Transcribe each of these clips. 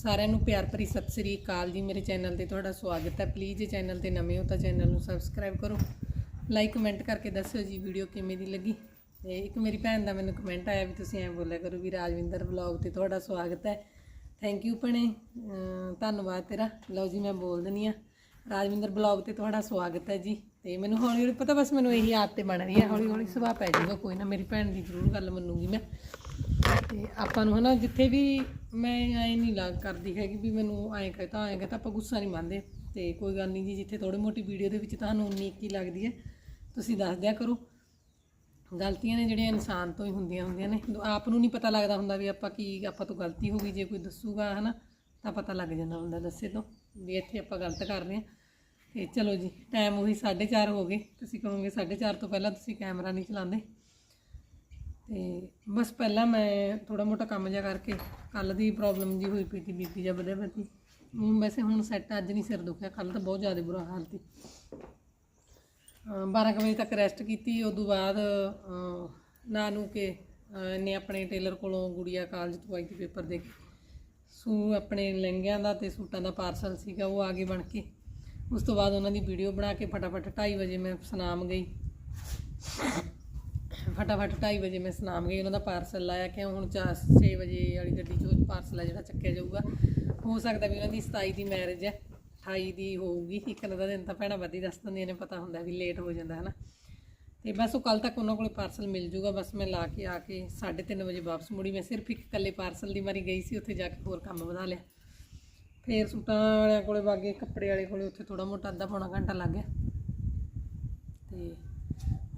ਸਾਰਿਆਂ ਨੂੰ ਪਿਆਰ ਭਰੀ ਸਤਿ ਸ੍ਰੀ ਅਕਾਲ ਜੀ। ਮੇਰੇ ਚੈਨਲ ਤੇ ਤੁਹਾਡਾ ਸਵਾਗਤ ਹੈ। ਪਲੀਜ਼ ਜੇ ਚੈਨਲ ਤੇ ਨਵੇਂ ਹੋ ਤਾਂ ਚੈਨਲ ਨੂੰ ਸਬਸਕ੍ਰਾਈਬ ਕਰੋ। ਲਾਈਕ ਕਮੈਂਟ ਕਰਕੇ ਦੱਸਿਓ ਜੀ ਵੀਡੀਓ ਕਿਵੇਂ ਦੀ ਲੱਗੀ। ਤੇ ਇੱਕ ਮੇਰੀ ਭੈਣ ਦਾ ਮੈਨੂੰ ਕਮੈਂਟ ਆਇਆ ਵੀ ਤੁਸੀਂ ਐਂ ਬੋਲਿਆ ਕਰੋ ਵੀ ਰਾਜਵਿੰਦਰ ਵਲੌਗ ਤੇ ਤੁਹਾਡਾ ਸਵਾਗਤ ਹੈ। ਥੈਂਕ ਯੂ ਭੈਣੇ। ਧੰਨਵਾਦ ਤੇਰਾ। ਲਓ ਜੀ ਮੈਂ ਬੋਲ ਦਿੰਦੀ ਆ ਰਾਜਵਿੰਦਰ ਵਲੌਗ ਤੇ ਤੁਹਾਡਾ ਸਵਾਗਤ ਹੈ ਜੀ। ਤੇ ਮੈਨੂੰ ਹੌਲੀ ਹੌਲੀ ਪਤਾ ਬਸ ਮੈਨੂੰ ਇਹੀ ਆਦਤ ਤੇ ਬਣ ਰਹੀ ਹੈ। ਹੌਲੀ ਹੌਲੀ ਸੁਭਾਅ ਪੈ ਜਾਊਗਾ, ਕੋਈ ਨਾ। ਮੇਰੀ ਭੈਣ ਦੀ ਜ਼ਰੂਰ ਗੱਲ ਮੰਨੂਗੀ ਮੈਂ। ਤੇ ਆਪਾਂ ਨੂੰ ਹਨਾ ਜਿੱਥੇ ਵੀ ਮੈਂ ਐ ਨਹੀਂ ਲੱਗ ਕਰਦੀ ਹੈਗੀ ਵੀ ਮੈਨੂੰ ਐਂ ਕਹਤਾ ਐਂ ਕਹਤਾ ਆਪਾਂ ਗੁੱਸਾ ਨਹੀਂ ਮੰਨਦੇ। ਤੇ ਕੋਈ ਗੱਲ ਨਹੀਂ ਜੀ, ਜਿੱਥੇ ਥੋੜੀ ਮੋਟੀ ਵੀਡੀਓ ਦੇ ਵਿੱਚ ਤੁਹਾਨੂੰ ਉਨੀ ਕੀ ਲੱਗਦੀ ਹੈ, ਤੁਸੀਂ ਦੱਸ ਦਿਆ ਕਰੋ। ਗਲਤੀਆਂ ਨੇ ਜਿਹੜੀਆਂ ਇਨਸਾਨ ਤੋਂ ਹੀ ਹੁੰਦੀਆਂ ਹੁੰਦੀਆਂ ਨੇ। ਆਪ ਨੂੰ ਨਹੀਂ ਪਤਾ ਲੱਗਦਾ ਹੁੰਦਾ ਵੀ ਆਪਾਂ ਕੀ, ਆਪਾਂ ਤੋਂ ਗਲਤੀ ਹੋ ਗਈ, ਜੇ ਕੋਈ ਦੱਸੂਗਾ ਹਨਾ, ਤਾਂ ਪਤਾ ਲੱਗ ਜਾਂਦਾ ਹੁੰਦਾ ਦੱਸੇ ਤੋਂ, ਵੀ ਇੱਥੇ ਆਪਾਂ ਗਲਤ ਕਰ ਰਹੇ ਹਾਂ। ਤੇ ਚਲੋ ਜੀ ਟਾਈਮ ਉਹੀ 4:30 ਹੋ ਗਏ। ਤੁਸੀਂ ਕਹੋਗੇ 4:30 ਤੋਂ ਪਹਿਲਾਂ ਤੁਸੀਂ ਕੈਮਰਾ ਨਹੀਂ ਚਲਾਉਂਦੇ। ਤੇ ਬਸ ਪਹਿਲਾਂ ਮੈਂ ਥੋੜਾ ਮੋਟਾ ਕੰਮ ਜਿਹਾ ਕਰਕੇ ਕੱਲ ਦੀ ਪ੍ਰੋਬਲਮ ਜੀ ਹੋਈ ਪਈ ਸੀ ਬੀਪੀ ਜਾਂ ਵਧਿਆ ਪਿਆ ਸੀ। ਵੈਸੇ ਹੁਣ ਸੈੱਟ ਅੱਜ ਨਹੀਂ ਸਿਰ ਦੁਖਿਆ ਕੱਲ ਤਾਂ ਬਹੁਤ ਜ਼ਿਆਦਾ ਬੁਰਾ ਹਾਲ ਸੀ। ਅਹ 12 ਕੁ ਵਜੇ ਤੱਕ ਰੈਸਟ ਕੀਤੀ ਉਦੋਂ ਬਾਅਦ ਅਹ, ਨਾ ਨੂੰ ਕੇ ਨੇ ਆਪਣੇ ਟੇਲਰ ਕੋਲੋਂ ਗੁੜੀਆ ਕਾਲਜ ਤੋਂ ਆਈ ਸੀ ਪੇਪਰ ਦੇ ਕੇ। ਸੂ ਆਪਣੇ ਲਹਿੰਗਿਆਂ ਦਾ ਤੇ ਸੂਟਾਂ ਦਾ ਪਾਰਸਲ ਸੀਗਾ ਉਹ ਆ ਗਏ ਬਣ ਕੇ। ਉਸ ਤੋਂ ਬਾਅਦ ਉਹਨਾਂ ਦੀ ਵੀਡੀਓ ਬਣਾ ਕੇ ਫਟਾਫਟ 2:30 ਵਜੇ ਮੈਂ ਸਨਾਮ ਗਈ। ਫਟਾਫਟ 2:30 ਵਜੇ ਮੈਂ ਸੁਨਾਮ ਗਈ, ਉਹਨਾਂ ਦਾ ਪਾਰਸਲ ਲਾਇਆ ਕਿ ਹੁਣ 6 ਵਜੇ ਵਾਲੀ ਗੱਡੀ 'ਚੋਂ ਪਾਰਸਲ ਆ ਜਿਹੜਾ ਚੱਕਿਆ ਜਾਊਗਾ। ਹੋ ਸਕਦਾ ਵੀ ਉਹਨਾਂ ਦੀ 27 ਦੀ ਮੈਰਿਜ ਹੈ 28 ਦੀ ਹੋਊਗੀ, ਇੱਕ ਦਾ ਦਿਨ ਤਾਂ ਭੈਣਾਂ ਵੱਧ ਹੀ ਦੱਸ ਦਿੰਦੀਆਂ ਨੇ, ਪਤਾ ਹੁੰਦਾ ਵੀ ਲੇਟ ਹੋ ਜਾਂਦਾ ਹੈ ਨਾ ਤੇ ਬਸ ਉਹ ਕੱਲ ਤੱਕ ਉਹਨਾਂ ਕੋਲੇ ਪਾਰਸਲ ਮਿਲ ਜੂਗਾ, ਬਸ ਮੈਂ ਲਾ ਕੇ, ਆ ਕੇ 3:30 ਵਜੇ ਵਾਪਸ ਮੁੜੀ। ਮੈਂ ਸਿਰਫ ਇੱਕ ਇਕੱਲੇ ਪਾਰਸਲ ਦੀ ਮਾਰੀ ਗਈ ਸੀ, ਉੱਥੇ ਜਾ ਕੇ ਹੋਰ ਕੰਮ ਵਧਾ ਲਿਆ। ਫੇਰ ਸੂਟਾਂ ਵਾਲਿਆਂ ਕੋਲੇ ਵਾਗੇ ਕੱਪੜੇ ਵਾਲੇ ਕੋਲੇ ਉੱਥੇ ਥੋੜਾ ਮੋਟਾ ਅੱਧਾ ਪੌਣਾ ਘੰਟਾ ਲੱਗ ਗਿਆ। ਤੇ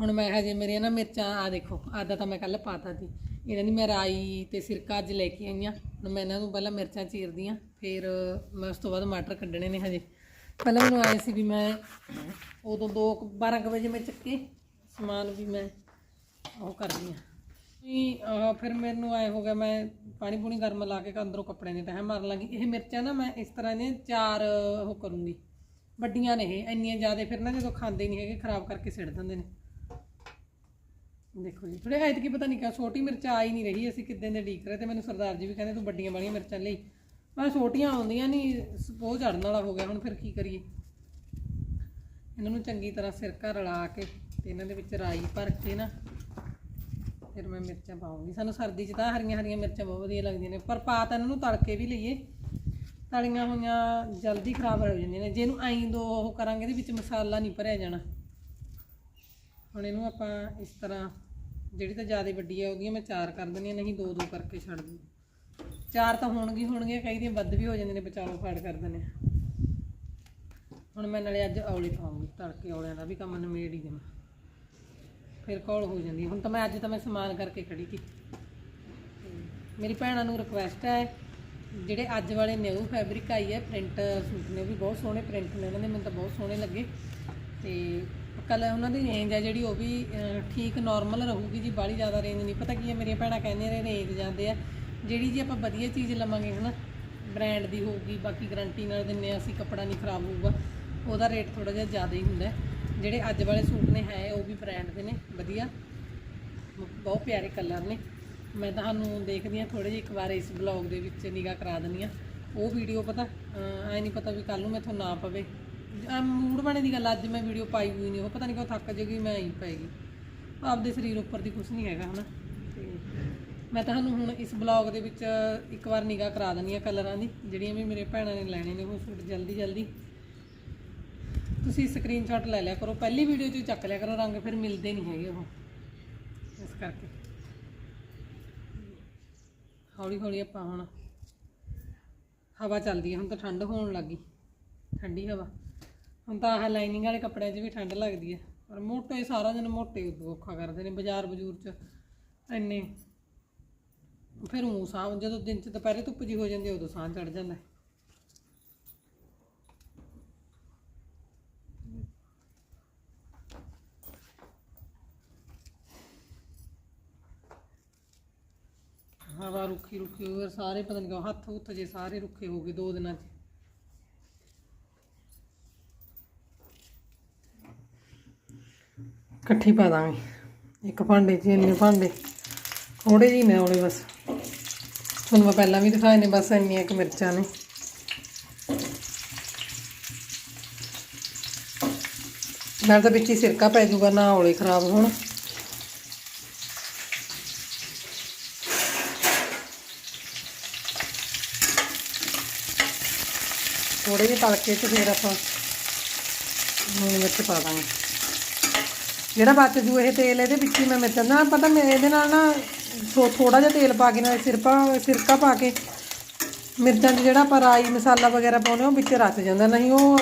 ਹੁਣ ਮੈਂ ਹਜੇ ਮੇਰੀਆਂ ਨਾ ਮਿਰਚਾਂ ਆ ਦੇਖੋ ਆਦਾ ਤਾਂ ਮੈਂ ਕੱਲ ਪਾਤਾ ਸੀ। ਇਹਨਾਂ ਦੀ ਮੈਂ ਰਾਈ ਤੇ ਸਿਰਕਾ ਅੱਜ ਲੈ ਕੇ ਆਈਆਂ ਹੁਣ ਮੈਂ ਇਹਨਾਂ ਨੂੰ ਪਹਿਲਾਂ ਮਿਰਚਾਂ ਚੀਰਦੀ ਆ ਫਿਰ ਮੈਂ ਉਸ ਤੋਂ ਬਾਅਦ ਮਟਰ ਕੱਢਣੇ ਨੇ ਹਜੇ। ਪਹਿਲਾਂ ਮੈਨੂੰ ਆਏ ਸੀ ਵੀ ਮੈਂ ਉਦੋਂ 2 12 ਕੁ ਵਜੇ ਮੈਂ ਚੱਕੇ, ਸਮਾਨ ਵੀ ਮੈਂ ਉਹ ਕਰਦੀ ਆ ਵੀ ਫਿਰ ਮੈਨੂੰ ਆਏ ਹੋ ਗਿਆ, ਮੈਂ ਪਾਣੀ ਪੂਣੀ ਗਰਮ ਲਾ ਕੇ ਅੰਦਰੋਂ ਕੱਪੜੇ ਨੇ ਤਹਿ ਮਾਰ ਲਾਂਗੀ। ਇਹ ਮਿਰਚਾਂ ਨਾ ਮੈਂ ਇਸ ਤਰ੍ਹਾਂ ਨੇ ਚਾਰ ਉਹ ਕਰੂੰਗੀ। ਵੱਡੀਆਂ ਨੇ ਇਹ, ਇੰਨੀਆਂ ਜ਼ਿਆਦਾ ਫਿਰ ਨਾ ਜਦੋਂ ਖਾਂਦੇ ਨਹੀਂ ਹੈਗੇ, ਖਰਾਬ ਕਰਕੇ ਸਿੱਟ ਦਿੰਦੇ ਨੇ। ਦੇਖੋ ਜੀ ਥੋੜੇ ਐਤਕੀ ਪਤਾ ਨਹੀਂ ਕਿਆ, ਛੋਟੀ ਮਿਰਚ ਆ ਹੀ ਨਹੀਂ ਰਹੀ, ਅਸੀਂ ਕਿੱਦਾਂ ਦੇ ਢੀਕ ਰਹੇ ਤੇ ਮੈਨੂੰ ਸਰਦਾਰ ਜੀ ਵੀ ਕਹਿੰਦੇ ਤੂੰ ਵੱਡੀਆਂ ਵਾਲੀਆਂ ਮਿਰਚਾਂ ਲਈ। ਮੈਂ ਛੋਟੀਆਂ ਆਉਂਦੀਆਂ ਨਹੀਂ ਸਪੋ ਝੜਨ ਵਾਲਾ ਹੋ ਗਿਆ, ਹੁਣ ਫਿਰ ਕੀ ਕਰੀਏ? ਇਹਨਾਂ ਨੂੰ ਚੰਗੀ ਤਰ੍ਹਾਂ ਸਿਰਕਾ ਰਲਾ ਕੇ ਤੇ ਇਹਨਾਂ ਦੇ ਵਿੱਚ ਰਾਈ ਭਰ ਕੇ ਨਾ ਫਿਰ ਮੈਂ ਮਿਰਚਾਂ ਪਾਉਂਗੀ। ਸਾਨੂੰ ਸਰਦੀ 'ਚ ਤਾਂ ਹਰੀਆਂ ਹਰੀਆਂ ਮਿਰਚਾਂ ਬਹੁਤ ਵਧੀਆ ਲੱਗਦੀਆਂ ਨੇ, ਪਰ ਪਾ ਤਾਂ ਇਹਨਾਂ ਨੂੰ ਤੜਕੇ ਵੀ ਲਈਏ। ਤਲੀਆਂ ਹੋਈਆਂ ਜਲਦੀ ਖਰਾਬ ਹੋ ਜਾਂਦੀਆਂ ਨੇ, ਜੇ ਇਹਨੂੰ ਐਂ ਦੋ ਉਹ ਕਰਾਂਗੇ ਇਹਦੇ ਵਿੱਚ ਮਸਾਲਾ ਨਹੀਂ ਭਰਿਆ ਜਾਣਾ। ਹੁਣ ਇਹਨੂੰ ਆਪਾਂ ਇਸ ਤਰ੍ਹਾਂ, ਜਿਹੜੀ ਤਾਂ ਜ਼ਿਆਦਾ ਵੱਡੀ ਹੈ ਉਹਦੀਆਂ ਮੈਂ ਚਾਰ ਕਰ ਦਿੰਦੀ ਨਹੀਂ ਦੋ ਦੋ ਕਰਕੇ ਛੱਡ ਦੂੰ ਚਾਰ ਤਾਂ ਹੋਣਗੀ ਹੋਣਗੀਆਂ ਕਈ ਦੀਆਂ ਵੱਧ ਵੀ ਹੋ ਜਾਂਦੇ ਨੇ ਵਿਚਾਲੋਂ ਫਾੜ ਕਰ ਦਿੰਦੇ ਆ ਹੁਣ ਮੈਂ ਨਾਲੇ ਅੱਜ ਔਲੇ ਪਾਉਂਗੀ, ਤੜਕੇ ਔਲਿਆਂ ਦਾ ਵੀ ਕੰਮ ਨਿਮੇੜ ਹੀ ਦੇਵਾਂ। ਫਿਰ ਕੌਲ ਹੋ ਜਾਂਦੀ ਹੈ। ਹੁਣ ਤਾਂ ਮੈਂ ਅੱਜ ਤਾਂ ਮੈਂ ਸਮਾਨ ਕਰਕੇ ਖੜੀ ਸੀ ਤੇ ਮੇਰੀ ਭੈਣਾਂ ਨੂੰ ਰਿਕੁਐਸਟ ਹੈ, ਜਿਹੜੇ ਅੱਜ ਵਾਲੇ ਨਿਊ ਫੈਬਰਿਕ ਆਈ ਹੈ, ਪ੍ਰਿੰਟ ਸੂਟ ਨੇ, ਉਹ ਵੀ ਬਹੁਤ ਸੋਹਣੇ ਪ੍ਰਿੰਟ ਨੇ, ਉਹਨਾਂ ਦੇ ਮੈਨੂੰ ਤਾਂ ਬਹੁਤ ਸੋਹਣੇ ਲੱਗੇ। ਤੇ ਕੱਲ ਉਹਨਾਂ ਦੀ ਰੇਂਜ ਹੈ ਜਿਹੜੀ ਉਹ ਵੀ ਠੀਕ ਨਾਰਮਲ ਰਹੂਗੀ ਜੀ, ਬਾਹਲੀ ਜ਼ਿਆਦਾ ਰੇਂਜ ਨਹੀਂ। ਪਤਾ ਕੀ ਹੈ, ਮੇਰੀਆਂ ਭੈਣਾਂ ਕਹਿੰਦੀਆਂ ਨੇ ਰੇਂਜ ਜਾਂਦੇ ਆ। ਜਿਹੜੀ ਜੀ ਆਪਾਂ ਵਧੀਆ ਚੀਜ਼ ਲਵਾਂਗੇ, ਹਨਾ ਬ੍ਰਾਂਡ ਦੀ ਹੋਊਗੀ, ਬਾਕੀ ਗਾਰੰਟੀ ਨਾਲ ਦਿੰਨੇ ਆ, ਅਸੀਂ ਕੱਪੜਾ ਨਹੀਂ ਖਰਾਬ ਹੋਊਗਾ, ਉਹਦਾ ਰੇਟ ਥੋੜਾ ਜਿਹਾ ਜ਼ਿਆਦਾ ਹੀ ਹੁੰਦਾ ਜਿਹੜੇ ਅੱਜ ਵਾਲੇ ਸੂਟ ਨੇ, ਹੈ ਉਹ ਵੀ ਬ੍ਰਾਂਡ ਦੇ ਨੇ, ਵਧੀਆ। ਬਹੁਤ ਪਿਆਰੇ ਕਲਰ ਨੇ। ਮੈਂ ਤੁਹਾਨੂੰ ਦੇਖਦੀ ਹਾਂ ਥੋੜੇ ਜਿਹੇ ਇੱਕ ਵਾਰ ਇਸ ਬਲੌਗ ਦੇ ਵਿੱਚ ਨਿਗਾਹ ਕਰਾ ਦਿੰਦੀ ਆ ਉਹ ਵੀਡੀਓ ਪਤਾ ਐ ਨਹੀਂ ਪਤਾ ਵੀ ਕੱਲ ਨੂੰ ਮੈਥੋਂ ਨਾ ਪਵੇ। ਮੂਡ ਬਣੇ ਦੀ ਗੱਲ ਅੱਜ ਮੈਂ ਵੀਡੀਓ ਪਾਈ ਹੋਈ ਨਹੀਂ ਉਹ ਪਤਾ ਨਹੀਂ ਕਿਉਂ ਥੱਕ ਜੇਗੀ ਮੈਂ ਹੀ ਪਾਏਗੀ ਆਪਦੇ ਸਰੀਰ ਉੱਪਰ ਦੀ ਕੁਝ ਨਹੀਂ ਹੈਗਾ ਹਨਾ? ਤੇ ਮੈਂ ਤੁਹਾਨੂੰ ਹੁਣ ਇਸ ਬਲੌਗ ਦੇ ਵਿੱਚ ਇੱਕ ਵਾਰ ਨਿਗਾਹ ਕਰਾ ਦਿੰਦੀ ਆ ਕਲਰਾਂ ਦੀ ਜਿਹੜੀਆਂ ਵੀ ਮੇਰੇ ਭੈਣਾਂ ਨੇ ਲੈਣੇ ਨੇ ਉਹ ਸੂਟ ਜਲਦੀ ਜਲਦੀ। ਤੁਸੀਂ ਸਕਰੀਨਸ਼ਾਟ ਲੈ ਲਿਆ ਕਰੋ ਪਹਿਲੀ ਵੀਡੀਓ 'ਚ ਚੱਕ ਲਿਆ ਕਰੋ ਰੰਗ ਫਿਰ ਮਿਲਦੇ ਨਹੀਂ ਹੈਗੇ ਉਹ। ਇਸ ਕਰਕੇ। ਹੌਲੀ ਹੌਲੀ ਆਪਾਂ ਹੁਣ ਹਵਾ ਚੱਲਦੀ ਹੈ ਹੁਣ ਤਾਂ ਠੰਡ ਹੋਣ ਲੱਗੀ ਠੰਡੀ ਹਵਾ। ਹੁਣ ਤਾਂ ਆਹ ਲਾਈਨਿੰਗ ਵਾਲੇ ਕੱਪੜਿਆਂ 'ਚ ਵੀ ਠੰਡ ਲੱਗਦੀ ਹੈ ਪਰ ਮੋਟੇ ਸਾਰਾ ਦਿਨ ਮੋਟੇ ਔਖਾ ਕਰਦੇ ਨੇ ਬਾਜ਼ਾਰ ਬਜੂਰ 'ਚ। ਇੰਨੇ। ਫਿਰ ਉਹ ਸਾਹ, ਜਦੋਂ ਦਿਨ 'ਚ ਦੁਪਹਿਰੇ ਧੁੱਪ ਜੀ ਹੋ ਜਾਂਦੀ ਉਦੋਂ ਸਾਹ ਚੜ ਜਾਂਦਾ। ਹਵਾ ਰੁੱਖੀ ਰੁੱਖੀ ਹੋਰ ਸਾਰੇ ਪਤਾ ਨਹੀਂ ਕਿਉਂ ਹੱਥ ਹੁੱਥ ਜੇ ਸਾਰੇ ਰੁੱਖੇ ਹੋ ਗਏ ਦੋ ਦਿਨਾਂ 'ਚ। ਇਕੱਠੀ ਪਾ ਦਾਂਗੇ। ਇੱਕ ਭਾਂਡੇ 'ਚ, ਇੰਨੇ ਭਾਂਡੇ। ਥੋੜੇ ਜਿਹੇ ਨੇ ਔਲੇ ਬਸ। ਤੁਹਾਨੂੰ ਮੈਂ ਪਹਿਲਾਂ ਵੀ ਦਿਖਾਏ ਨੇ, ਬਸ ਇੰਨੀਆਂ ਕੁ ਮਿਰਚਾਂ ਨੇ। ਨਾਲ ਤਾਂ ਵਿੱਚ ਹੀ ਸਿਰਕਾ ਪੈ ਜੂਗਾ ਨਾ ਔਲੇ ਖਰਾਬ ਹੋਣ। ਥੋੜੇ ਜਿਹੇ ਤਲ ਕੇ ਫਿਰ ਆਪਾਂ ਨੂਣ ਮਿਰਚ ਪਾ ਦਾਂਗੇ। ਜਿਹੜਾ ਬਚ ਜੂ ਇਹ ਤੇਲ ਇਹਦੇ ਵਿੱਚ ਹੀ ਮੈਂ ਮਿਰਚਾਂ ਨਾ ਪਤਾ ਮੈਂ ਇਹਦੇ ਨਾਲ ਨਾ ਥੋੜਾ ਜਿਹਾ ਤੇਲ ਪਾ ਕੇ ਨਾਲ ਸਿਰਪਾ, ਸਿਰਕਾ ਪਾ ਕੇ ਮਿਰਚਾਂ 'ਚ ਜਿਹੜਾ ਆਪਾਂ ਰਾਈ ਮਸਾਲਾ ਵਗੈਰਾ ਪਾਉਂਦੇ ਉਹ ਵਿੱਚ ਰਚ ਜਾਂਦਾ। ਨਹੀਂ ਉਹ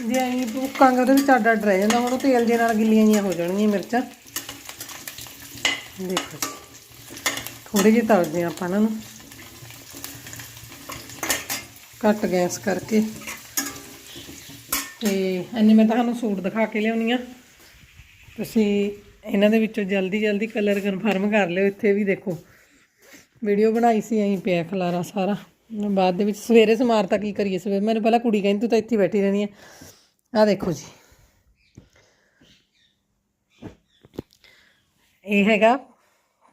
ਜੇ ਅਸੀਂ ਭੁੱਕਾਂਗੇ ਉਹਦੇ ਵਿੱਚ ਅੱਡ ਅੱਡ ਰਹਿ ਜਾਂਦਾ, ਹੁਣ ਉਹ ਤੇਲ ਦੇ ਨਾਲ ਗਿੱਲੀਆਂ ਜੀਆਂ ਹੋ ਜਾਣਗੀਆਂ ਮਿਰਚਾਂ। ਦੇਖੋ ਜੀ ਜਿਹੇ ਤਲਦੇ ਹਾਂ ਆਪਾਂ ਇਹਨਾਂ ਨੂੰ। ਘੱਟ ਗੈਸ ਕਰਕੇ। ਤੇ ਇੰਨੇ ਮੈਂ ਤੁਹਾਨੂੰ ਸੂਟ ਦਿਖਾ ਕੇ ਲਿਆਉਣੀ ਆ। ਤੁਸੀਂ ਇਹਨਾਂ ਦੇ ਵਿੱਚੋਂ ਜਲਦੀ ਜਲਦੀ ਕਲਰ ਕਨਫਰਮ ਕਰ ਲਿਓ, ਇੱਥੇ ਵੀ ਦੇਖੋ। ਵੀਡੀਓ ਬਣਾਈ ਸੀ, ਐਂ ਪਿਆ ਖਲਾਰਾ ਸਾਰਾ। ਬਾਅਦ ਦੇ ਵਿੱਚ ਸਵੇਰੇ ਸਮਾਰਤਾ ਕੀ ਕਰੀਏ, ਸਵੇਰੇ ਮੈਨੂੰ ਪਹਿਲਾਂ ਕੁੜੀ ਕਹਿੰਦੀ, ਤੂੰ ਤਾਂ ਇੱਥੇ ਬੈਠੀ ਰਹਿਣੀ ਹੈ ਆਹ ਦੇਖੋ ਜੀ। ਇਹ ਹੈਗਾ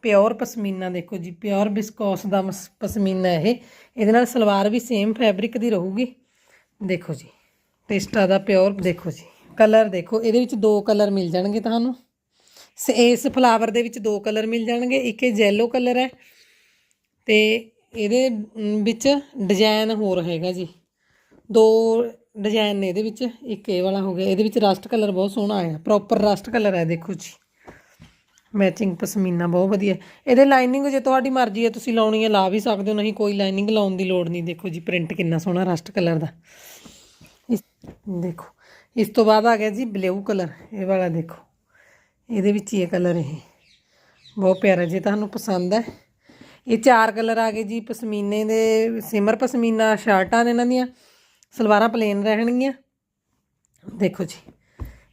ਪਿਓਰ ਪਸ਼ਮੀਨਾ, ਦੇਖੋ ਜੀ, ਪਿਓਰ ਬਿਸਕੋਸ ਦਾ ਮਸ- ਪਸ਼ਮੀਨਾ ਇਹ। ਇਹਦੇ ਨਾਲ ਸਲਵਾਰ ਵੀ ਸੇਮ ਫੈਬਰਿਕ ਦੀ ਰਹੂਗੀ। ਦੇਖੋ ਜੀ, ਟੇਸਟਾ ਦਾ ਪਿਓਰ, ਦੇਖੋ ਜੀ। ਕਲਰ ਦੇਖੋ, ਇਹਦੇ ਵਿੱਚ ਦੋ ਕਲਰ ਮਿਲ ਜਾਣਗੇ ਤੁਹਾਨੂੰ। ਸ- ਇਸ ਫਲਾਵਰ ਦੇ ਵਿੱਚ ਦੋ ਕਲਰ ਮਿਲ ਜਾਣਗੇ, ਇੱਕ ਇਹ ਯੈਲੋ ਕਲਰ ਹੈ ਤੇ ਇਹਦੇ ਵਿੱਚ ਡਿਜ਼ਾਈਨ ਹੋਰ ਹੈਗਾ ਜੀ। ਦੋ ਡਿਜ਼ਾਈਨ ਨੇ ਇਹਦੇ ਵਿੱਚ, ਇੱਕ ਇਹ ਵਾਲਾ ਹੋ ਗਿਆ। ਇਹਦੇ ਵਿੱਚ ਰਸਟ ਕਲਰ ਬਹੁਤ ਸੋਹਣਾ ਆਇਆ ਪ੍ਰੋਪਰ ਰਸਟ ਕਲਰ ਹੈ, ਦੇਖੋ ਜੀ। ਮੈਚਿੰਗ ਪਸ਼ਮੀਨਾ ਬਹੁਤ ਵਧੀਆ। ਇਹਦੇ ਲਾਈਨਿੰਗ ਜੇ ਤੁਹਾਡੀ ਮਰਜ਼ੀ ਹੈ, ਤੁਸੀਂ ਲਾਉਣੀ ਹੈ, ਲਾ ਵੀ ਸਕਦੇ ਹੋ, ਨਹੀਂ ਕੋਈ ਲਾਈਨਿੰਗ ਲਾਉਣ ਦੀ ਲੋੜ ਨਹੀਂ। ਦੇਖੋ ਜੀ ਪ੍ਰਿੰਟ ਕਿੰਨਾ ਸੋਹਣਾ ਰਸਟ ਕਲਰ ਦਾ। ਇਸ, ਦੇਖੋ। ਇਸ ਤੋਂ ਬਾਅਦ ਆ ਗਿਆ ਜੀ ਬਲੂ ਕਲਰ ਇਹ ਵਾਲਾ ਦੇਖੋ। ਇਹਦੇ ਵਿੱਚ ਹੀ ਇਹ ਕਲਰ ਇਹ। ਬਹੁਤ ਪਿਆਰਾ, ਜੇ ਤੁਹਾਨੂੰ ਪਸੰਦ ਹੈ। ਇਹ ਚਾਰ ਕਲਰ ਆ ਗਏ ਜੀ, ਪਸ਼ਮੀਨੇ ਦੇ, ਸਿਮਰ ਪਸ਼ਮੀਨਾ, ਸ਼ਰਟਾਂ ਨੇ ਇਹਨਾਂ ਦੀਆਂ, ਸਲਵਾਰਾਂ ਪਲੇਨ ਰਹਿਣਗੀਆਂ। ਦੇਖੋ ਜੀ,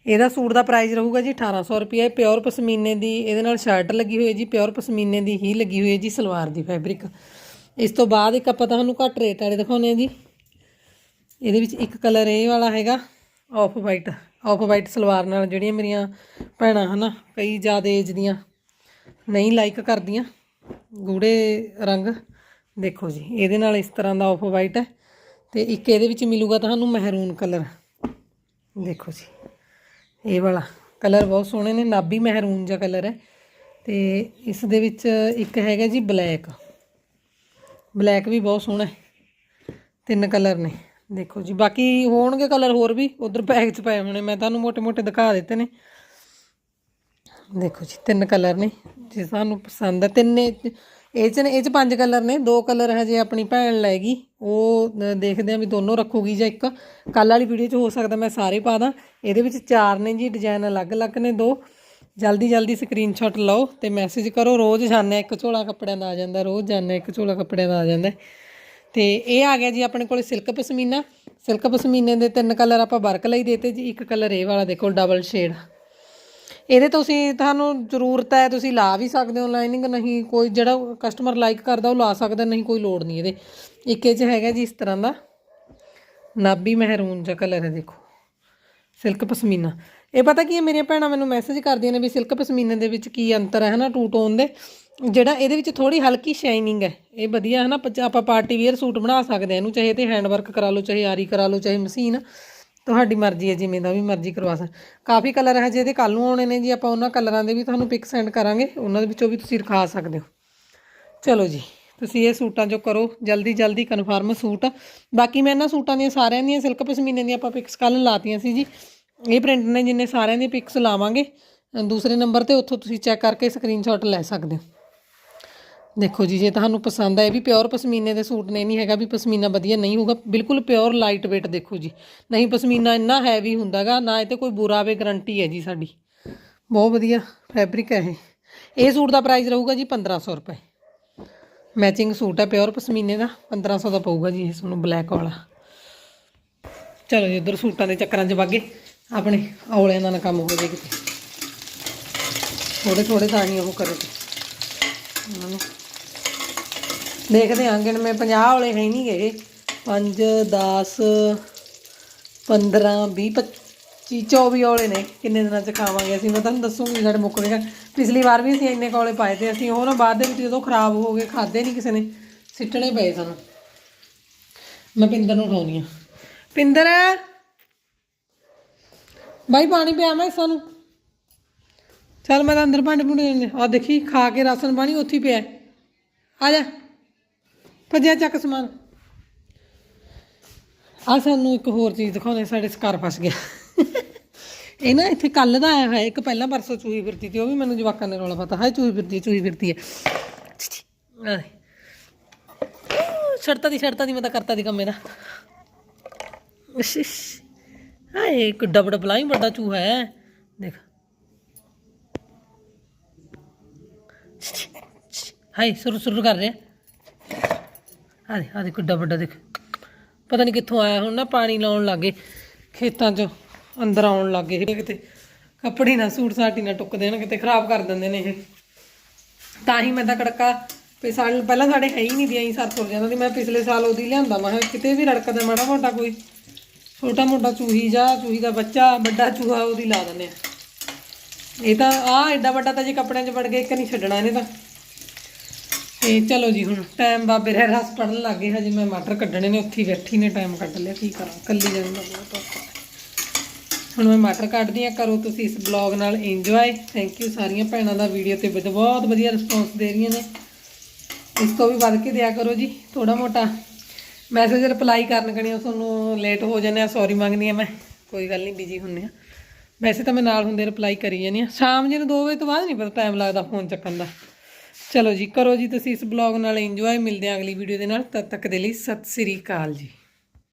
ਇਹਦਾ ਸੂਟ ਦਾ ਪ੍ਰਾਈਸ ਰਹੂਗਾ ਜੀ 1800 ਰੁਪਏ ਪਿਓਰ ਪਸ਼ਮੀਨੇ ਦੀ, ਇਹਦੇ ਨਾਲ ਸ਼ਰਟ ਲੱਗੀ ਹੋਈ ਹੈ ਜੀ ਪਿਓਰ ਪਸ਼ਮੀਨੇ ਦੀ ਹੀ ਲੱਗੀ ਹੋਈ ਹੈ ਜੀ ਸਲਵਾਰ ਦੀ ਫੈਬਰਿਕ ਇਸ ਤੋਂ ਬਾਅਦ ਇੱਕ ਆਪਾਂ ਤੁਹਾਨੂੰ ਘੱਟ ਰੇਟ ਵਾਲੇ ਦਿਖਾਉਂਦੇ ਹਾਂ ਜੀ। ਇਹਦੇ ਵਿੱਚ ਇੱਕ ਕਲਰ ਇਹ ਵਾਲਾ ਹੈਗਾ। Off white off white salwar ਨਾਲ ਜਿਹੜੀਆਂ ਮੇਰੀਆਂ ਭੈਣਾਂ ਹਨਾ, ਕਈ ਜ਼ਿਆਦਾ ਏਜ ਦੀਆਂ ਨਹੀਂ ਲਾਈਕ ਕਰਦੀਆਂ। ਗੂੜੇ ਰੰਗ, ਦੇਖੋ ਜੀ, ਇਹਦੇ ਨਾਲ ਇਸ ਤਰ੍ਹਾਂ ਦਾ ਆਫ ਵਾਈਟ ਹੈ ਤੇ ਇੱਕ ਇਹਦੇ ਵਿੱਚ ਮਿਲੂਗਾ ਤੁਹਾਨੂੰ ਮਹਿਰੂਨ ਕਲਰ ਦੇਖੋ ਜੀ, ਇਹ ਵਾਲਾ ਕਲਰ ਬਹੁਤ ਸੋਹਣੇ ਨੇ ਨਾਬੀ ਮਹਿਰੂਨ ਜਿਹਾ ਕਲਰ ਹੈ ਤੇ ਇਸ ਦੇ ਵਿੱਚ ਇੱਕ ਹੈਗਾ ਜੀ ਬਲੈਕ ਬਲੈਕ ਵੀ ਬਹੁਤ ਸੋਹਣਾ ਹੈ, ਤਿੰਨ ਕਲਰ ਨੇ। ਦੇਖੋ ਜੀ, ਬਾਕੀ ਹੋਣਗੇ ਕਲਰ ਹੋਰ ਵੀ, ਉਧਰ ਪੈਕ 'ਚ ਪਏ ਹੋਣੇ, ਮੈਂ ਤੁਹਾਨੂੰ ਮੋਟੇ ਮੋਟੇ ਦਿਖਾ ਦਿੱਤੇ ਨੇ। ਦੇਖੋ ਜੀ, ਤਿੰਨ ਕਲਰ ਨੇ, ਜੇ ਸਾਨੂੰ ਪਸੰਦ ਆ, ਤਿੰਨੇ ਇਹ 'ਚ ਨੇ, ਇਹ 'ਚ ਪੰਜ ਕਲਰ ਨੇ, ਦੋ ਕਲਰ ਹਜੇ ਆਪਣੀ ਭੈਣ ਲੈ ਗਈ, ਉਹ ਦੇਖਦੇ ਆ ਵੀ ਦੋਨੋਂ ਰੱਖੂਗੀ ਜਾਂ ਇੱਕ। ਕੱਲ ਵਾਲੀ ਵੀਡੀਓ 'ਚ ਹੋ ਸਕਦਾ ਮੈਂ ਸਾਰੇ ਪਾ ਦਾਂ, ਇਹਦੇ ਵਿੱਚ ਚਾਰ ਨੇ ਜੀ ਡਿਜ਼ਾਈਨ ਅਲੱਗ-ਅਲੱਗ ਨੇ ਦੋ। ਜਲਦੀ ਜਲਦੀ ਸਕਰੀਨਸ਼ਾਟ ਲਓ ਤੇ ਮੈਸੇਜ ਕਰੋ, ਰੋਜ਼ ਜਾਣੇ ਇੱਕ ਝੋਲਾ ਕੱਪੜਿਆਂ ਦਾ ਆ ਜਾਂਦਾ, ਰੋਜ਼ ਜਾਣੇ ਇੱਕ ਝੋਲਾ ਕੱਪੜਿਆਂ ਦਾ ਆ ਜਾਂਦਾ। ਤੇ ਇਹ ਆ ਗਿਆ ਜੀ ਆਪਣੇ ਕੋਲ ਸਿਲਕ ਪਸ਼ਮੀਨਾ। ਸਿਲਕ ਪਸ਼ਮੀਨੇ ਦੇ ਤਿੰਨ ਕਲਰ ਆਪਾਂ ਵਰਕ ਲਈ ਦੇਤੇ ਜੀ। ਇੱਕ ਕਲਰ ਇਹ ਵਾਲਾ ਦੇਖੋ ਡਬਲ ਸ਼ੇਡ ਇਹਦੇ ਤੁਸੀਂ ਤੁਹਾਨੂੰ ਜ਼ਰੂਰਤ ਹੈ, ਤੁਸੀਂ ਲਾ ਵੀ ਸਕਦੇ ਹੋ ਲਾਈਨਿੰਗ ਨਹੀਂ ਕੋਈ ਜਿਹੜਾ ਕਸਟਮਰ ਲਾਈਕ ਕਰਦਾ ਉਹ ਲਾ ਸਕਦਾ, ਨਹੀਂ ਕੋਈ ਲੋੜ ਨਹੀਂ ਇਹਦੇ। ਇੱਕ ਇਹ 'ਚ ਹੈਗਾ ਜੀ ਇਸ ਤਰ੍ਹਾਂ ਦਾ। ਨਾਬੀ ਮਹਿਰੂਨ ਜਿਹਾ ਕਲਰ ਹੈ, ਦੇਖੋ। ਸਿਲਕ ਪਸ਼ਮੀਨਾ। ਇਹ ਪਤਾ ਕੀ ਹੈ, ਮੇਰੀਆਂ ਭੈਣਾਂ ਮੈਨੂੰ ਮੈਸੇਜ ਕਰਦੀਆਂ ਨੇ ਵੀ ਸਿਲਕ ਪਸ਼ਮੀਨੇ ਦੇ ਵਿੱਚ ਕੀ ਅੰਤਰ ਹੈ ਹਨਾ ਟੂ ਟੋਨ ਦੇ। ਜਿਹੜਾ ਇਹਦੇ ਵਿੱਚ ਥੋੜੀ ਹਲਕੀ ਸ਼ਾਈਨਿੰਗ ਹੈ। ਇਹ ਵਧੀਆ ਹਨਾ ਪਚ- ਆਪਾਂ ਪਾਰਟੀ ਵੇਅਰ ਸੂਟ ਬਣਾ ਸਕਦੇ ਹਾਂ ਇਹਨੂੰ, ਚਾਹੇ ਤੇ ਹੈਂਡ ਵਰਕ ਕਰਾ ਲਓ, ਚਾਹੇ ਆਰੀ ਕਰਾ ਲਓ, ਚਾਹੇ ਮਸ਼ੀਨ ਤੁਹਾਡੀ ਮਰਜ਼ੀ ਹੈ, ਜਿਵੇਂ ਦਾ ਵੀ ਮਰਜ਼ੀ ਕਰਵਾ ਸਕ ਕਾਫੀ ਕਲਰ ਹੈ ਜਿਹਦੇ ਕੱਲ ਨੂੰ ਆਉਣੇ ਨੇ ਜੀ, ਆਪਾਂ ਉਹਨਾਂ ਕਲਰਾਂ ਦੇ ਵੀ ਤੁਹਾਨੂੰ ਪਿਕ ਸੈਂਡ ਕਰਾਂਗੇ, ਉਹਨਾਂ ਦੇ ਵਿੱਚੋਂ ਵੀ ਤੁਸੀਂ ਰਖਾ ਸਕਦੇ ਹੋ। ਚਲੋ ਜੀ, ਤੁਸੀਂ ਇਹ ਸੂਟਾਂ ਜੋ ਕਰੋ, ਜਲਦੀ ਜਲਦੀ ਕਨਫਰਮ ਸੂਟ। ਬਾਕੀ ਮੈਂ ਇਹਨਾਂ ਸੂਟਾਂ ਦੀਆਂ, ਸਾਰਿਆਂ ਦੀਆਂ, ਸਿਲਕ ਪਸ਼ਮੀਨੇ ਦੀਆਂ ਆਪਾਂ ਪਿਕਸ ਕੱਲ ਲਾਤੀਆਂ ਸੀ ਜੀ। ਇਹ ਪ੍ਰਿੰਟ ਨੇ ਜਿੰਨੇ ਸਾਰਿਆਂ ਦੀ ਪਿਕਸ ਲਾਵਾਂਗੇ। ਦੂਸਰੇ ਨੰਬਰ ਤੇ ਉੱਥੋਂ ਤੁਸੀਂ ਚੈੱਕ ਕਰਕੇ ਸਕਰੀਨਸ਼ਾਟ ਲੈ ਸਕਦੇ ਹੋ। ਦੇਖੋ ਜੀ, ਜੇ ਤੁਹਾਨੂੰ ਪਸੰਦ ਆ ਇਹ ਵੀ ਪਿਓਰ ਪਸ਼ਮੀਨੇ ਦੇ ਸੂਟ ਨੇ, ਨਹੀਂ ਹੈਗਾ ਵੀ ਪਸ਼ਮੀਨਾ ਵਧੀਆ ਨਹੀਂ ਹੋਊਗਾ, ਬਿਲਕੁਲ ਪਿਓਰ ਲਾਈਟ weight ਦੇਖੋ ਜੀ। ਨਹੀਂ, ਪਸ਼ਮੀਨਾ ਇੰਨਾ ਹੈਵੀ ਹੁੰਦਾਗਾ, ਨਾ ਇਹ ਤੇ ਕੋਈ ਬੁਰਾ ਆਵੇ ਗਰੰਟੀ ਹੈ ਜੀ ਸਾਡੀ। ਬਹੁਤ ਵਧੀਆ ਫੈਬਰਿਕ ਹੈ ਇਹ। ਇਹ ਸੂਟ ਦਾ ਪ੍ਰਾਈਸ ਰਹੂਗਾ ਜੀ 1500 ਰੁਪਏ। ਮੈਚਿੰਗ ਸੂਟ ਹੈ ਪਿਓਰ ਪਸ਼ਮੀਨੇ ਦਾ 1500 ਦਾ ਪਊਗਾ ਜੀ ਇਹ ਤੁਹਾਨੂੰ ਬਲੈਕ ਵਾਲਾ। ਚਲੋ ਜੀ, ਉਧਰ ਸੂਟਾਂ ਦੇ ਚੱਕਰਾਂ 'ਚ ਵਾਗੇ, ਆਪਣੇ ਔਲਿਆਂ ਦਾ ਨਾ ਕੰਮ ਹੋ ਜਾਏ ਕਿਤੇ। ਥੋੜੇ ਥੋੜੇ ਤਾਂ ਨਹੀਂ ਉਹ ਕਰੋ। ਤੇ ਉਹਨਾਂ ਨੂੰ ਦੇਖਦੇ ਹਾਂ ਆਂਗਣ ਮੈਂ 50 ਵਾਲੇ ਹੈ ਨਹੀਂ ਗਏ 5 10 15 20 25 24 ਵਾਲੇ ਨੇ। ਕਿੰਨੇ ਦਿਨਾਂ ਚ ਖਾਵਾਂਗੇ ਅਸੀਂ? ਮੈਂ ਤੁਹਾਨੂੰ ਦੱਸੂਗੀ ਸਾਡੇ ਮੁੱਕ ਗਏ ਪਿਛਲੀ ਵਾਰ ਵੀ ਅਸੀਂ ਇੰਨੇ ਕੋਲੇ ਪਾਏ ਤੇ ਅਸੀਂ ਉਹ ਨਾ ਬਾਅਦ ਦੇ ਵਿੱਚ ਜਦੋਂ ਖਰਾਬ ਹੋ ਗਏ ਖਾਦੇ ਨਹੀਂ ਕਿਸੇ ਨੇ। ਸਿੱਟਣੇ ਪਏ ਸਾਨੂੰ। ਮੈਂ ਪਿੰਦਰ ਨੂੰ ਉਠਾਉਣੀ ਆ ਪਿੰਦਰ! ਬਾਈ, ਪਾਣੀ ਪਿਆ ਮੈਂ ਸਾਨੂੰ। ਚੱਲ ਮੈਂ ਤਾਂ ਅੰਦਰ ਭਾਂਡੇ ਭੁੰਡੇ ਆ ਦੇਖੀ, ਖਾ ਕੇ ਰਾਸ਼ਨ ਪਾਣੀ ਉੱਥੇ ਪਿਆ। ਆ ਜਾ। ਭੱਜਿਆ ਚੱਕ ਸਮਾਨ। ਆ ਸਾਨੂੰ ਇੱਕ ਹੋਰ ਚੀਜ਼ ਦਿਖਾਉਂਦੇ ਸਾਡੇ ਸਕਾਰ ਫਸ ਗਿਆ। ਇਹ ਨਾ ਇੱਥੇ ਕੱਲ ਦਾ ਆਇਆ ਹੋਇਆ ਇੱਕ ਪਹਿਲਾਂ ਪਰਸੋਂ ਚੂਹੀ ਫਿਰਦੀ ਸੀ ਉਹ ਵੀ ਮੈਨੂੰ ਜਵਾਕਾਂ ਨੇ ਰੌਲਾ ਪਤਾ ਹੈ ਚੂਹੀ ਫਿਰਦੀ ਹੈ, ਚੂਹੀ ਫਿਰਦੀ ਹੈ। ਆਹ ਦੀ ਛੜਤਾ ਦੀ ਮੈਂ ਤਾਂ ਕਰਤਾ ਦੀ ਕੰਮ ਇਹਦਾ। ਇਸ਼ ਹਾਏ ਕਿੱਡਾ ਬੜਾ ਬਲਾਈ ਵੱਡਾ ਚੂਹਾ ਹੈ। ਦੇਖ। ਹਾਏ ਸੁਰ ਸੁਰ ਕਰ ਰਿਹਾ। ਆ ਦੇ ਆ ਦੇ ਕਿੱਡਾ ਵੱਡਾ ਦੇਖ। ਪਤਾ ਨਹੀਂ ਕਿੱਥੋਂ ਆਇਆ ਹੁਣ ਨਾ, ਪਾਣੀ ਲਾਉਣ ਲੱਗੇ ਖੇਤਾਂ 'ਚ ਅੰਦਰ ਆਉਣ ਲੱਗੇ ਇਹ ਕਿਤੇ ਕੱਪੜੇ ਨਾ, ਸੂਟ ਸਾਟੀ ਨਾ ਟੁੱਕ ਦੇਣ, ਕਿਤੇ ਖਰਾਬ ਕਰ ਦਿੰਦੇ ਨੇ ਇਹ। ਤਾਂ ਹੀ ਮੈਂ ਤਾਂ ਕੜਕਾ ਵੀ ਪਹਿਲਾਂ ਸਾਡੇ ਹੈ ਹੀ ਨਹੀਂ ਦੀ ਐਂ ਸਰ ਜਾਂਦਾ ਸੀ ਮੈਂ ਪਿਛਲੇ ਸਾਲ ਉਹਦੀ ਲਿਆਂਦਾ, ਮੈਂ ਕਿਹਾ ਕਿਤੇ ਵੀ ਰੜਕਦਾ, ਮਾੜਾ ਮੋਟਾ ਕੋਈ ਛੋਟਾ ਮੋਟਾ ਚੂਹੀ ਜਾ, ਚੂਹੀ ਦਾ ਬੱਚਾ, ਵੱਡਾ ਚੂਹਾ ਉਹਦੀ ਲਾ ਦਿੰਦੇ ਆ। ਇਹ ਤਾਂ ਆ ਐਡਾ ਵੱਡਾ ਤਾਂ ਜੇ ਕੱਪੜਿਆਂ 'ਚ ਵੜ ਗਿਆ ਇੱਕ ਨਹੀਂ ਛੱਡਣਾ ਇਹਨੇ ਤਾਂ। ਤੇ ਚਲੋ ਜੀ ਹੁਣ ਟਾਈਮ ਬਾਬੇ ਰਹਿ ਰਸ ਪੜਨ ਲੱਗੇ ਹਜੇ ਮੈਂ ਮਟਰ ਕੱਢਣੇ ਨੇ, ਉੱਥੇ ਬੈਠੀ ਨੇ ਟਾਈਮ ਕੱਢ ਲਿਆ, ਕੀ ਕਰਾਂ ਕੱਲੀ ਜਾਂਦਾ ਬਹੁਤ ਔਖਾ ਹੁਣ ਮੈਂ ਮਟਰ ਕੱਢਦੀ ਆ ਕਰੋ ਤੁਸੀਂ ਇਸ ਬਲੌਗ ਨਾਲ ਇੰਜੋਏ ਥੈਂਕ ਯੂ ਸਾਰੀਆਂ ਭੈਣਾਂ ਦਾ ਵੀਡੀਓ ਤੇ ਬਹੁਤ ਵਧੀਆ ਰਿਸਪੌਂਸ ਦੇ ਰਹੀਆਂ ਨੇ। ਇਸ ਤੋਂ ਵੀ ਵੱਧ ਕੇ ਦਿਆ ਕਰੋ ਜੀ ਥੋੜਾ ਮੋਟਾ ਮੈਸੇਜ ਰਿਪਲਾਈ ਕਰਨ ਕਣੀ ਤੁਹਾਨੂੰ ਲੇਟ ਹੋ ਜਾਂਦੇ ਆ ਸੌਰੀ ਮੰਗਦੀ ਆ ਮੈਂ, ਕੋਈ ਗੱਲ ਨਹੀਂ ਬਿਜ਼ੀ ਹੁੰਨੇ ਆ। ਵੈਸੇ ਤਾਂ ਮੈਂ ਨਾਲ ਹੁੰਦੇ ਰਿਪਲਾਈ ਕਰੀ ਜਾਂਦੀ ਆ, ਸ਼ਾਮ ਜੀ ਨੂੰ 2 ਵਜੇ ਤੋਂ ਬਾਅਦ ਨਹੀਂ ਪਤਾ ਟਾਈਮ ਲੱਗਦਾ ਫੋਨ ਚੱਕਣ ਦਾ। ਚਲੋ ਜੀ, ਕਰੋ ਜੀ ਤੁਸੀਂ ਇਸ ਬਲੌਗ ਨਾਲ ਇੰਜੋਏ ਮਿਲਦੇ ਆ ਅਗਲੀ ਵੀਡੀਓ ਦੇ ਨਾਲ। ਤਦ ਤੱਕ ਦੇ ਲਈ ਸਤਿ ਸ੍ਰੀ ਅਕਾਲ ਜੀ।